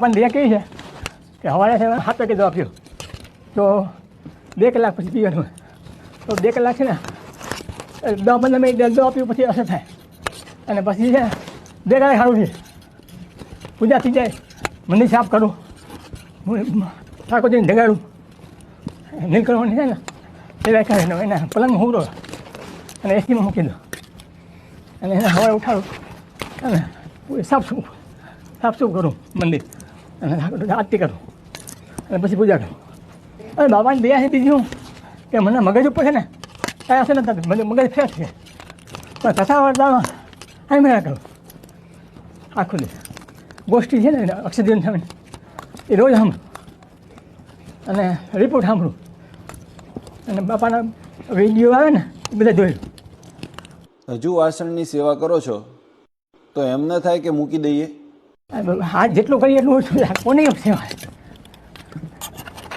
પણ બે કેવી છે? કે સવારે છે સાત વાગે જવાબ થયો તો બે કલાક પછી પીવાનું. તો બે કલાક છે ને દસ પંદર મિનિટ દવા પીવું પછી અસર થાય. અને પછી છે બે કલાક સારું છે. પૂજા થઈ જાય. મંદિર સાફ કરું. ઠાકોરજીને જગાડું. નીલકંઠની છે ને, એ રાખ્યા એના પલંગ હુરો અને એસીમાં મૂકી દો અને એને સવારે ઉઠાડું. અને સાફ સૂફ સાફ સૂફ કરું મંદિર. અને આરતી કરો. અને પછી પૂજા કરો. અને બાબાની દયા છે બીજું કે મને મગજ ઉપર છે ને, કાંઈ અસર નથી મને મગજ ફ્રેશ છે. પણ કથા વાર્તામાં અહીં મેળા કરો. આખું દિવસ ગોષ્ઠી છે ને અક્ષરજીવન સામે એ રોજ સાંભળું. અને રિપોર્ટ સાંભળું. અને બાપાના વીડિયો આવે ને, એ બધા જોયું હજુ વાસણની સેવા કરો છો, તો એમ ન થાય કે મૂકી દઈએ. હાથ જેટલું કરીએ એટલું ઓછું કોને કોની કહેવાય?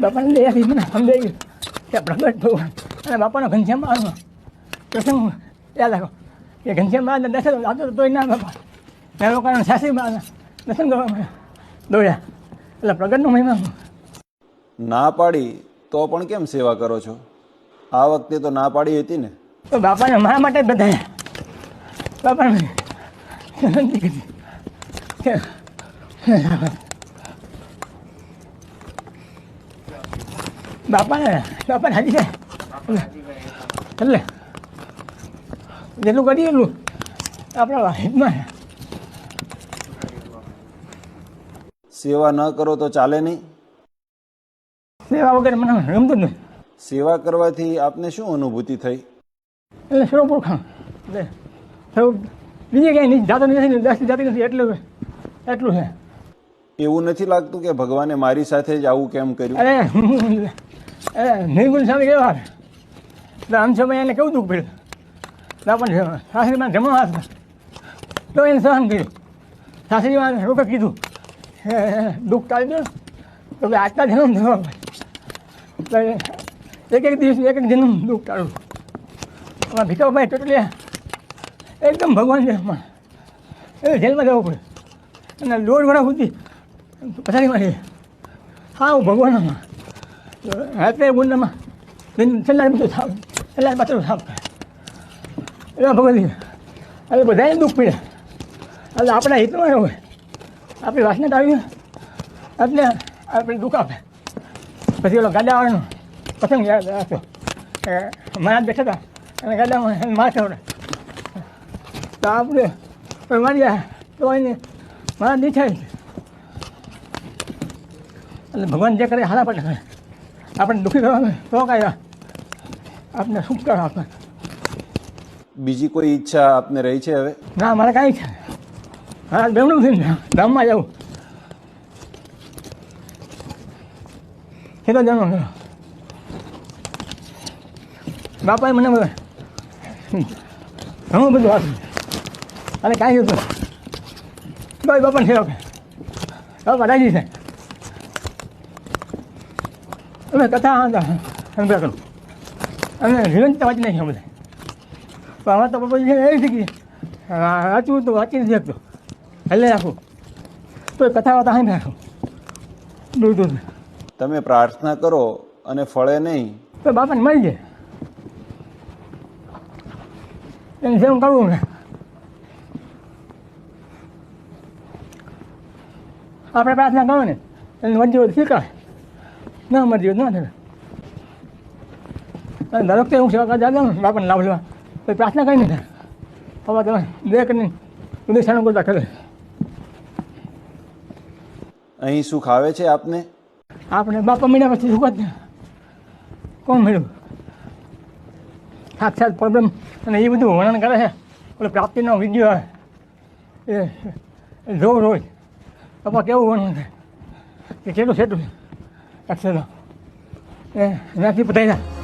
બાપાને દયાથી મને સમજાઈ કે પ્રગટ ભગવાન. અને બાપાનો ઘનશ્યામ આવ્યો પ્રસંગ યાદ રાખો. કે ઘનશ્યામ દર્શન આવતો તોય ના બાપા. મેં લોકોના બાળના દર્શન કરવા દોડ્યા. એટલે પ્રગટનો મહિમા ના પાડી તો પણ કેમ સેવા કરો છો? આ વખતે તો ના પાડી હતી ને. તો બાપાને મારા માટે જ બધાયા બાપાને વિનંતી કરી બાપાને બાપાને હાજી છે એટલે જેટલું કરીએ એટલું આપણા હિતમાં સેવા ન કરો તો ચાલે નહીં સેવા વગર મને રમતું નહીં સેવા કરવાથી આપને શું અનુભૂતિ થઈ એટલે સરોપુર ખાણ એટલે સૌ બીજે ક્યાંય નહીં જાતો નથી દસ જાતિ નથી એટલું એટલું છે એવું નથી લાગતું કે ભગવાને મારી સાથે જ આવું કેમ કર્યું? અરે અરે, નિર્ગુણ સ્વામી કેવા? રામ સમય એને કેવું દુઃખ પડ્યું? પણ સાસરીમાં જમવા હતા, તો એને સહન કર્યું. સાસરીમાં રોકે કીધું દુઃખ ટાળી દો તો આજના જન્મ એટલે એક એક દિવસ, એક એક જન્મ દુઃખ ટાળું. અમારા ભીખાભાઈ ટોટલિયા એકદમ ભગવાન છે અમારા એ જેલમાં જવું પડે. અને દોઢ વર્ષ સુધી પથારીમાં છે હા ભગવાનમાં રાત્રે ગુંડામાં છેલ્લા બધું સાફ છેલ્લા પાત્ર સાફ કરે એવા ભગવાન એટલે દુઃખ પીડે. એટલે આપણા હિતમાં હોય. આપણી વાસના આવી એટલે આપણે દુઃખ આપે. પછી ઓલો ગાડાવાળાનો પસંદ યાદ રાખ્યો બેઠા હતા. અને ગાડામાં માર ખવડે. તો આપણે મારી તો એને મારા દીઠાય એટલે ભગવાન જે કરે હારા પડે. આપણે દુઃખી કરવાનું તો કાંઈ આપણે શું કરો આપણે? બીજી કોઈ ઈચ્છા આપને રહી છે હવે? ના મારે કાંઈ છે. હા બેવડું થઈને ધામમાં જવું જન્મ થયો બાપાએ મને બધા ઘણું બધું આપ્યું. અને કાંઈ હતું. કોઈ બાપાને છે બાપા રાજી છે. અમે કથા સંભળા કરું અમે જીવંત વાંચી નાખી બધા. તો આમાં તો બાપા એવી થઈ ગઈ વાંચવું તો વાંચી નથી શકતો હલે રાખું. તો એ કથા વાતા હાઈ રાખું. દૂર દૂર. તમે પ્રાર્થના કરો અને ફળે નહીં. તો બાપાને મળી જાય. એને જેમ કરવું ને આપણે પ્રાર્થના કરો ને એને તો સ્વીકાર ના હોય તો ના થાય. અને દરેક તો હું સેવા કરવા જાઉં ને બાપાને લાભ લેવા. તો પ્રાર્થના કઈ નહીં થાય. હવે તમે બે કરીને ઉદય સાનું કરતા કરે અહીં સુખ આવે છે આપને? આપણે બાપા મહિના પછી સુખ જ કોણ મળ્યું? સાક્ષાત પ્રોબ્લેમ અને એ બધું વર્ણન કરે છે. ઓલો પ્રાપ્તિનો વીડિયો આવે એ જોવ રોજ. બાપા કેવું વર્ણન થાય? કે કેટલું સેટું છે અક્ષરો એ એનાથી પતાવી